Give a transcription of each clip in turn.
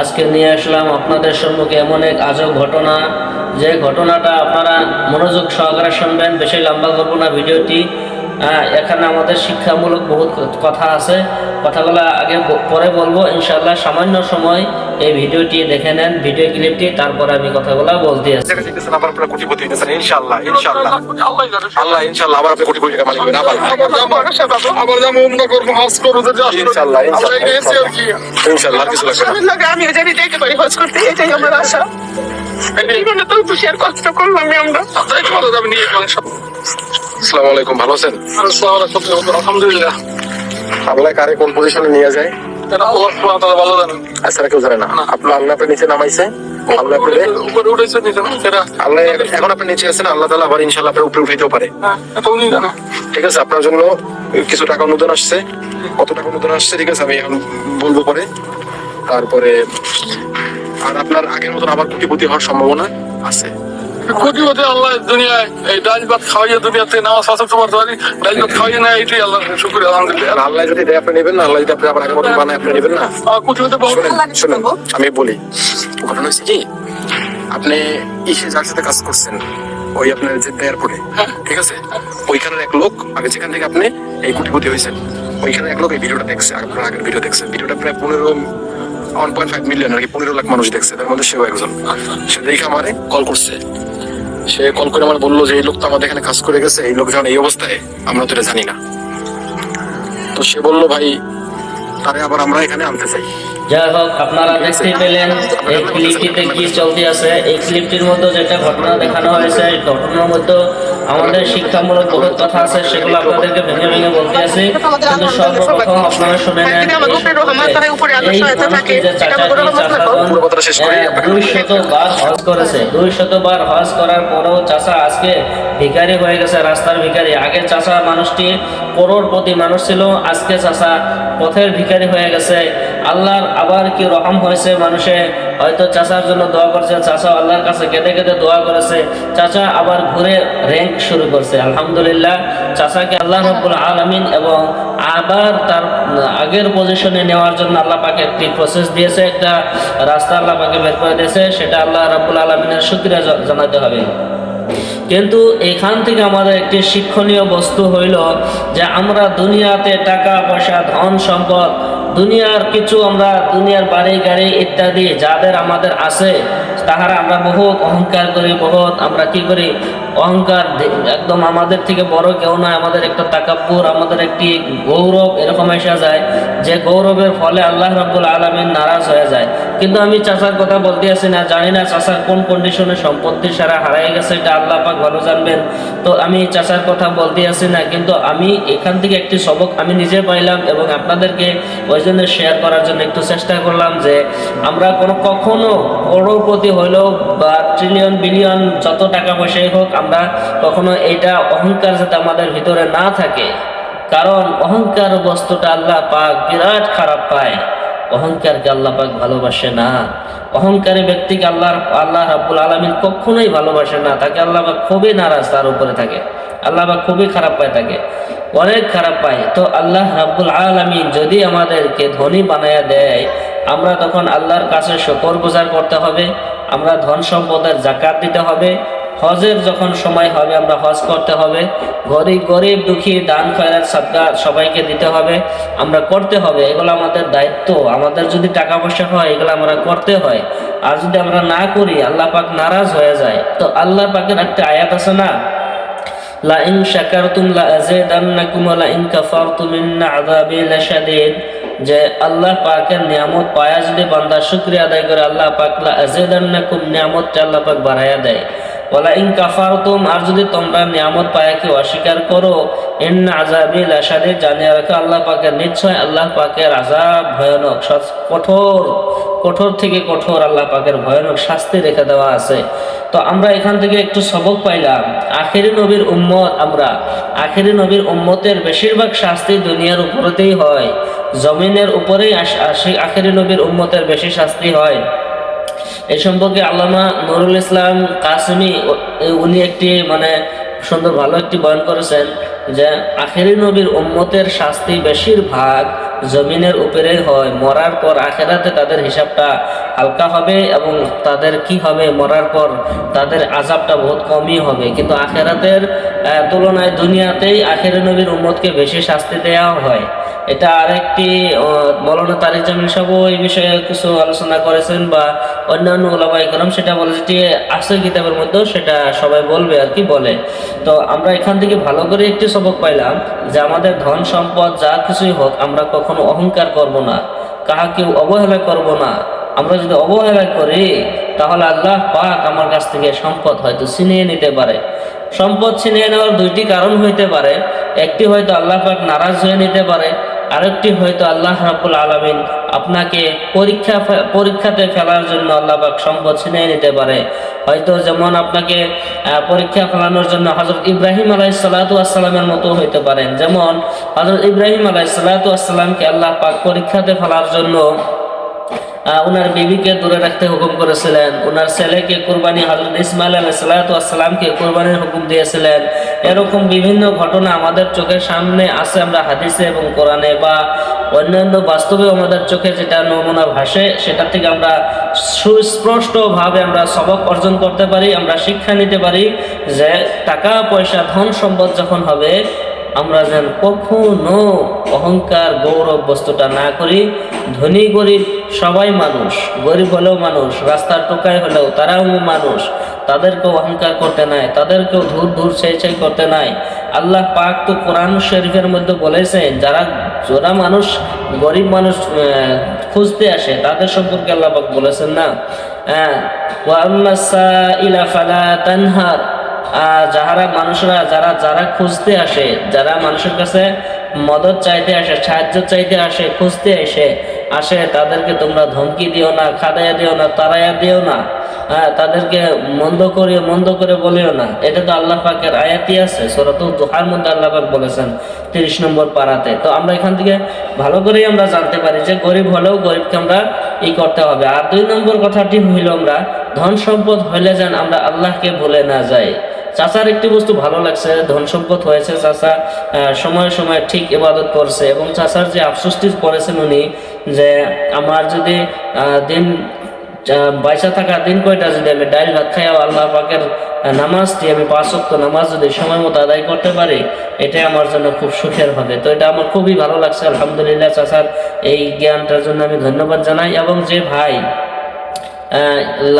আজকে নিয়ে আসলাম আপনাদের সম্মুখে এমন এক আজব ঘটনা। যে ঘটনাটা আপনারা মনোযোগ সহকারে শুনবেন, বেশি লম্বা করব না ভিডিওটি। আহ, এখানে আমাদের শিক্ষামূলক বহুত কথা আছে। কথাগুলো আগে পরে বলব। ইনশাল্লাহ সামান্য সময় এই ভিডিওটি দেখে নেন ভিডিও ক্লিপটি তারপরে আমি কথাগুলো বলতে আসি জায়গা জিতেছেন আবার আপনারা কোটিপতি হইতেছেন। ইনশাআল্লাহ ইনশাআল্লাহ। আল্লাহ ইনশাআল্লাহ আবার আপনি কোটি কোটি টাকা মালিক হবেন আবার আবার যাব উমরা করব হজ করব যদি আসলে ইনশাআল্লাহ আমরা গেছি আর কি। ইনশাআল্লাহ কিছু লাগবে না। স্বামীর লাগে আমিও জানি যেতে পারি হজ করতে। এটাই আমার আশা। জীবনে তো তুষার কষ্ট করলাম আমরা। যাবে নিয়ে আসসালামু আলাইকুম ভালো আছেন? আসসালামু আলাইকুম আলহামদুলিল্লাহ। আল্লাহ কারে কোন পজিশনে নিয়ে যায়? এটা আল্লাহ সুবহানাহু ওয়া ভালো জানেন। আচ্ছা কেউ জানে না। আপনার আল্লাহ আপনার নিচে নামাইছে? আল্লাহ উপরে উঠেছে নিচে না আল্লাহ এখন আপনি নিচে আছেন আল্লাহ তাআলা আবার ইনশাআল্লাহ আপনার উপরে উঠাইতেও পারে। হ্যাঁ ঠিক আছে আপনার জন্য কিছু টাকা অনুদান আসছে। কত টাকা অনুদান আসছে ঠিক আছে আমি এখন বলব পরে। তারপরে আর আপনার আগের মতন আবার কোটিপতি হওয়ার সম্ভাবনা আছে। কোটি কোটি আল্লাহ দুনিয়ায় এই ডাল ভাত খাওয়াইয়ে দুনিয়াতে নামাজ আসর তোমার ধরি ডাল ভাত খাওয়াইয়ে না এটাই আল্লাহ শুক্রিয়া আলহামদুলিল্লাহ। আর আল্লাহ যদি দেয় আপনি নেবেন না আল্লাহ যদি আপনি আবার আগের বানায় আপনি নেবেন না। কোটি কোটি শোনেন শোনেন আমি বলি ঘটনা হচ্ছে কি? আপনি ইসে যার সাথে কাজ করছেন ওই আপনার যে এয়ারপোর্টে ঠিক আছে? ওইখানের এক লোক আগে যেখান থেকে আপনি এই কোটিপতি হয়েছেন ওইখানে এক লোক এই ভিডিওটা দেখছে আপনার আগের ভিডিও দেখছে। ভিডিওটা প্রায় পনেরো ওয়ান পয়েন্ট ফাইভ মিলিয়ন আর কি পনেরো লাখ মানুষ দেখছে তার মধ্যে সেও একজন। সে দেখে আমারে কল করছে। সে কল করে আমার বলল যে এই লোক তো আমাদের এখানে কাজ করে গেছে এই লোক যখন এই অবস্থায় আমরা তো এটা জানি না। তো সে বলল ভাই তারে আবার আমরা এখানে আনতে চাই। যাই হোক আপনারা দেখতেই পেলেন এই ক্লিপটিতে কি চলতে আছে। এই ক্লিপটির মধ্যে যেটা ঘটনা দেখানো হয়েছে ঘটনার মধ্যে আমাদের শিক্ষামূলক বহুত কথা আছে সেগুলো আপনাদেরকে ভেঙে ভেঙে বলতে আছে। কিন্তু সর্বপ্রথম আপনারা শুনে নেন একদিন আমার উপরে রহমত, তার উপরে আল্লাহ এই সহায়তা থাকে। মানুষটি যে এটা চাচাটি বড় রহমত চাচা না। বোন, পুরো কথাটা শেষ করি, আহ, আপনাকে দুই শতবার হজ করেছে। দুই শতবার হজ করার পরেও চাচা আজকে ভিখারি হয়ে গেছে রাস্তার ভিখারি। আগে চাচা মানুষটি করোড়পতি মানুষ ছিল আজকে চাচা পথের ভিখারি হয়ে গেছে। আল্লাহর আবার কি রহম হয়েছে মানুষে? হয়তো চাচার জন্য দোয়া করছে, চাচা আল্লাহর কাছে কেঁদে কেঁদে দোয়া করেছে, চাচা আবার ঘুরে র্যাঙ্ক শুরু করছে। আলহামদুলিল্লাহ, চাচাকে আল্লাহ রব্বুল আলমিন এবং আবার তার আগের পজিশনে নেওয়ার জন্য আল্লাহ পাকে একটি প্রসেস দিয়েছে, একটা রাস্তা আল্লাহ পাকে বের করে দিয়েছে, সেটা আল্লাহ রাব্বুল আলমিনের সুক্রিয়া জানাতে হবে। কিন্তু এখান থেকে আমাদের একটি শিক্ষণীয় বস্তু হইল যে আমরা দুনিয়াতে টাকা, পয়সা, ধন, সম্পদ দুনিয়ার কিছু আমরা দুনিয়ার বাড়ি, গাড়ি ইত্যাদি যাদের আমাদের আছে, তাহারা আমরা বহুত অহংকার করি, বহুত আমরা কি করি? অহংকার একদম আমাদের থেকে বড় কেউ নয়, আমাদের একটা তাকাব্বুর, আমাদের একটি গৌরব এরকম এসে যায়, যে গৌরবের ফলে আল্লাহ রাব্বুল আলমিন নারাজ হয়ে যায়। কিন্তু আমি চাচার কথা বলতে আসি না, জানি না চাচার কোন কন্ডিশনে সম্পত্তি সারা হারিয়ে গেছে, এটা আল্লাহ পাক ভালো জানবেন। তো আমি চাচার কথা বলতে আসি না, কিন্তু আমি এখান থেকে একটি সবক আমি নিজে পাইলাম এবং আপনাদেরকে ওই জন্য শেয়ার করার জন্য একটু চেষ্টা করলাম যে, আমরা কোনো কখনো করোড়পতি হইলেও বা ট্রিলিয়ন বিলিয়ন যত টাকা পয়সাই হোক আমরা কখনো এইটা অহংকার যাতে আমাদের ভিতরে না থাকে। কারণ অহংকার বস্তুটা আল্লাহ পাক বিরাট খারাপ পায়। অহংকারকে আল্লাহ পাক ভালোবাসে না। অহংকারী ব্যক্তিকে আল্লাহ আল্লাহ রাব্বুল আলমিন কখনোই ভালোবাসে না। তাকে আল্লাহ পাক খুবই নারাজ তার উপরে থাকে। আল্লাহ পাক খুবই খারাপ পায় তাকে। অনেক খারাপ পায়। তো আল্লাহ রাব্বুল আলমিন যদি আমাদেরকে ধনী বানায়া দেয়, আমরা তখন আল্লাহর কাছে শকর গুজার করতে হবে। আমরা ধন সম্পদের জাকাত দিতে হবে। হজের যখন সময় হবে, আমরা হজ করতে হবে। গরিব গরিব, দুঃখী, দান, খয়রাত, সাদকা সবাইকে দিতে হবে। আমরা করতে হবে, এগুলো আমাদের দায়িত্ব। আমাদের যদি টাকা পয়সা হয়, এগুলো আমরা করতে হয়। আর যদি আমরা না করি, আল্লাহ পাক নারাজ হয়ে যায়। তো আল্লাহ পাকের একটা আয়াত আছে না? লা ইন শাকারতুম লা আযীদান্নাকুম ওয়া লা ইন কাফারতুম ইন্না আযাবি লাশাদীদ। যে আল্লাহ পাকের নিয়ামত পায়া যদি বান্দা শুকরিয়া আদায় করে, আল্লাহ পাক লা আযীদান্নাকুম নিয়ামতটা আল্লাহ পাক বাড়ায়া দেয়। ওয়ালা ইন কাফারতুম, আর যদি তোমরা নিয়ামত পায়াকে অস্বীকার করো, ইন্না আযাবি লাশাদীদ, জানিয়ে রাখো, আল্লাহ পাকের নিশ্চয় আল্লাহ পাকের আযাব ভয়ানক কঠোর কঠোর থেকে কঠোর আল্লাহ পাকের ভয়ানক শাস্তি রেখে দেওয়া আছে। তো আমরা এখান থেকে একটু সবক পাইলাম, আখেরি নবীর উম্মত আমরা। আখেরি নবীর উম্মতের বেশিরভাগ শাস্তি দুনিয়ার উপরেতেই হয়, জমিনের উপরেই আখেরি নবীর উম্মতের বেশি শাস্তি হয়। এই সম্পর্কে আল্লামা নুরুল ইসলাম কাসমি উনি একটি মানে সুন্দর ভালো একটি বয়ান করেছেন যে, আখেরি নবীর উম্মতের শাস্তি বেশিরভাগ জমিনের উপরে হয়। মরার পর আখেরাতে তাদের হিসাবটা হালকা হবে এবং তাদের কি হবে? মরার পর তাদের আজাবটা বহুত কমই হবে। কিন্তু আখেরাতের তুলনায় দুনিয়াতেই আখেরি নবীর উম্মতকে বেশি শাস্তি দেওয়া হয়। এটা আরেকটি মৌলানা তারিক জামিল সাহেব এই বিষয়ে কিছু আলোচনা করেছেন বা অন্যান্য ওলামা ইকরাম সেটা বলে যেটি আছে কিতাবের মধ্যেও সেটা সবাই বলবে আর কি, বলে। তো আমরা এখান থেকে ভালো করে একটি সবক পাইলাম যে, আমাদের ধন সম্পদ যা কিছুই হোক, আমরা কখনো অহংকার করব না কাহাকে অবহেলা করব না। আমরা যদি অবহেলা করি, তাহলে আল্লাহ পাক আমার কাছ থেকে সম্পদ হয়তো ছিনিয়ে নিতে পারে। সম্পদ ছিনিয়ে নেওয়ার দুইটি কারণ হইতে পারে। একটি হয়তো আল্লাহ পাক নারাজ হয়ে নিতে পারে আরেকটি হয়তো আল্লাহ রাবুল আলমিন আপনাকে পরীক্ষা পরীক্ষাতে ফেলার জন্য আল্লাহ পাক সম্পদ ছিনিয়ে নিতে পারে। হয়তো যেমন আপনাকে পরীক্ষা ফেলানোর জন্য হজরত ইব্রাহিম আলাই সালাতু আসসালামের মতো হইতে পারেন। যেমন হজরত ইব্রাহিম আলাই আসসালামকে আল্লাহ পাক পরীক্ষাতে ফেলার জন্য ওনার বিবিকে দূরে রাখতে হুকুম করেছিলেন। ওনার ছেলেকে কুরবানি হজরত ইসমাইল আলাহ সাল্লাতামকে কুরবানির হুকুম দিয়েছিলেন। এরকম বিভিন্ন ঘটনা আমাদের চোখের সামনে আছে আমরা হাদিসে এবং কোরআনে বা অন্যান্য বাস্তবে আমাদের চোখে যেটা নমুনা ভাসে, সেটা থেকে আমরা সুস্পষ্টভাবে আমরা সবক অর্জন করতে পারি, আমরা শিক্ষা নিতে পারি যে টাকা পয়সা ধন সম্পদ যখন হবে আমরা যেন কখনো অহংকার, গৌরব বস্তুটা না করি। ধনী, গরিব সবাই মানুষ। গরিব হলেও মানুষ, রাস্তার টোকায় হলেও তারাও মানুষ। তাদেরকেও অহংকার করতে নাই, তাদেরকেও ধূর ধূর সেই সেই করতে নাই। আল্লাহ পাক তো কোরআন শরীফের মধ্যে বলেছেন, যারা যারা মানুষ, গরিব মানুষ খুঁজতে আসে, তাদের সম্পর্কে আল্লাহ পাক বলেছেন না। হ্যাঁ ওয়া ফালা তানহার। যাহারা মানুষরা, যারা যারা খুঁজতে আসে, যারা মানুষের কাছে মদত চাইতে আসে, সাহায্য চাইতে আসে, খুঁজতে আসে আসে, তাদেরকে তোমরা ধমকি দিও না খাদাইয়া দিও না তারাইয়া দিও না হ্যাঁ তাদেরকে মন্দ করে মন্দ করে বলিও না। এটা তো আল্লাহ পাকের আয়াতি আছে সরাত দোহার মধ্যে আল্লাহ পাক বলেছেন, তিরিশ নম্বর পাড়াতে তো আমরা এখান থেকে ভালো করেই আমরা জানতে পারি যে গরিব হলেও গরিবকে আমরা ই করতে হবে। আর দুই নম্বর কথাটি হইল আমরা, ধন সম্পদ হইলে যেন আমরা আল্লাহকে ভুলে না যাই। চাচার একটি বস্তু ভালো লাগছে, ধন সম্পদ হয়েছে চাচা সময়ে সময়ে ঠিক ইবাদত করছে এবং চাচার যে আফসোসটি করেছেন উনি যে আমার যদি দিন বাইসা থাকা দিন কয়টা যদি আমি ডাইল ভাত খাইয়াও আল্লাহ পাকের নামাজটি আমি পাঁচ ওয়াক্ত নামাজ যদি সময় মতো আদায় করতে পারি, এটাই আমার জন্য খুব সুখের হবে। তো এটা আমার খুবই ভালো লাগছে, আলহামদুলিল্লাহ চাচার এই জ্ঞানটার জন্য আমি ধন্যবাদ জানাই এবং যে ভাই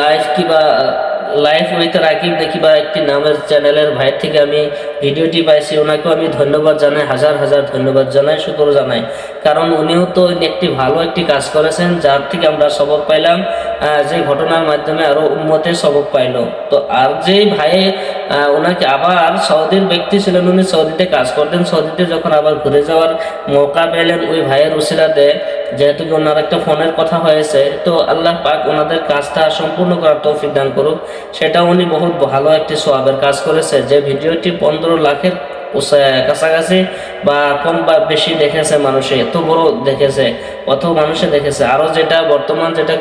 লাইফ কিবা লাইফ উইথ রাকিব দেখিবা একটি নামের চ্যানেলের ভাইয়ের থেকে আমি ভিডিওটি পাইছি। ওনাকেও আমি ধন্যবাদ জানাই, হাজার হাজার ধন্যবাদ জানাই, শুক্র জানাই। কারণ উনিও তো একটি ভালো একটি কাজ করেছেন, যার থেকে আমরা সবক পাইলাম। যে ঘটনার মাধ্যমে আরও উন্মতের সবক পাইলো। তো আর যে ভাই ওনাকে আবার সৌদির ব্যক্তি ছিলেন, উনি সৌদিতে কাজ করতেন। সৌদিতে যখন আবার ঘুরে যাওয়ার মৌকা পেলেন, ওই ভাইয়ের উসিলাতে যেহেতু কি ওনার একটা ফোনের কথা হয়েছে, তো আল্লাহ পাক ওনাদের কাজটা সম্পূর্ণ করার তৌফিক দান করুক। সেটা উনি বহুত ভালো একটি সোয়াবের কাজ করেছে। যে ভিডিওটি পনেরো লাখের কাছাকাছি বা কম বা বেশি দেখেছে মানুষে, এত বড় দেখেছে, অত মানুষে দেখেছে। আরও যেটা বর্তমান যেটা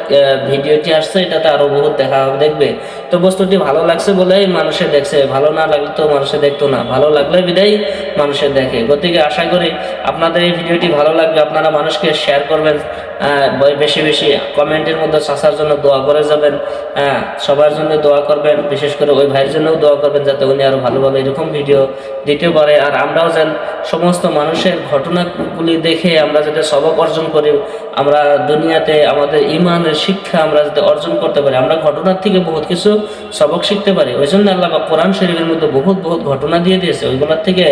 ভিডিওটি আসছে, এটাতে আরও বহুত দেখা দেখবে। তো বস্তুটি ভালো লাগছে বলেই মানুষে দেখছে, ভালো না লাগলে তো মানুষে দেখতো না। ভালো লাগলে বিদায়, মানুষে দেখে। গতিকে আশা করি আপনাদের এই ভিডিওটি ভালো লাগবে, আপনারা মানুষকে শেয়ার করবেন বেশি বেশি কমেন্টের মধ্যে চাষার জন্য দোয়া করে যাবেন। হ্যাঁ সবার জন্য দোয়া করবেন, বিশেষ করে ওই ভাইয়ের জন্যও দোয়া করবেন যাতে উনি আরও ভালো ভালো এরকম ভিডিও দিতে পারে। আর আমরাও যেন সমস্ত মানুষের ঘটনাগুলি দেখে আমরা যাতে সবক অর্জন করি, আমরা দুনিয়াতে আমাদের ইমানের শিক্ষা আমরা যাতে অর্জন করতে পারি, আমরা ঘটনার থেকে বহুত কিছু সবক শিখতে পারি। ওই জন্য আল্লাহ পাক কোরআন শরীফের মধ্যে বহুত বহুত ঘটনা দিয়ে দিয়েছে। ওইগুলোর থেকে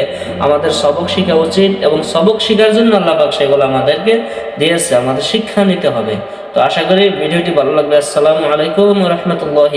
আমাদের সবক শেখা উচিত এবং সবক শেখার জন্য আল্লাহ সেগুলো আমাদেরকে দিয়েছে, আমাদের শিক্ষা নিতে হবে। তো আশা করি ভিডিওটি ভালো লাগবে। আসসালামু আলাইকুম রহমতুল্লাহ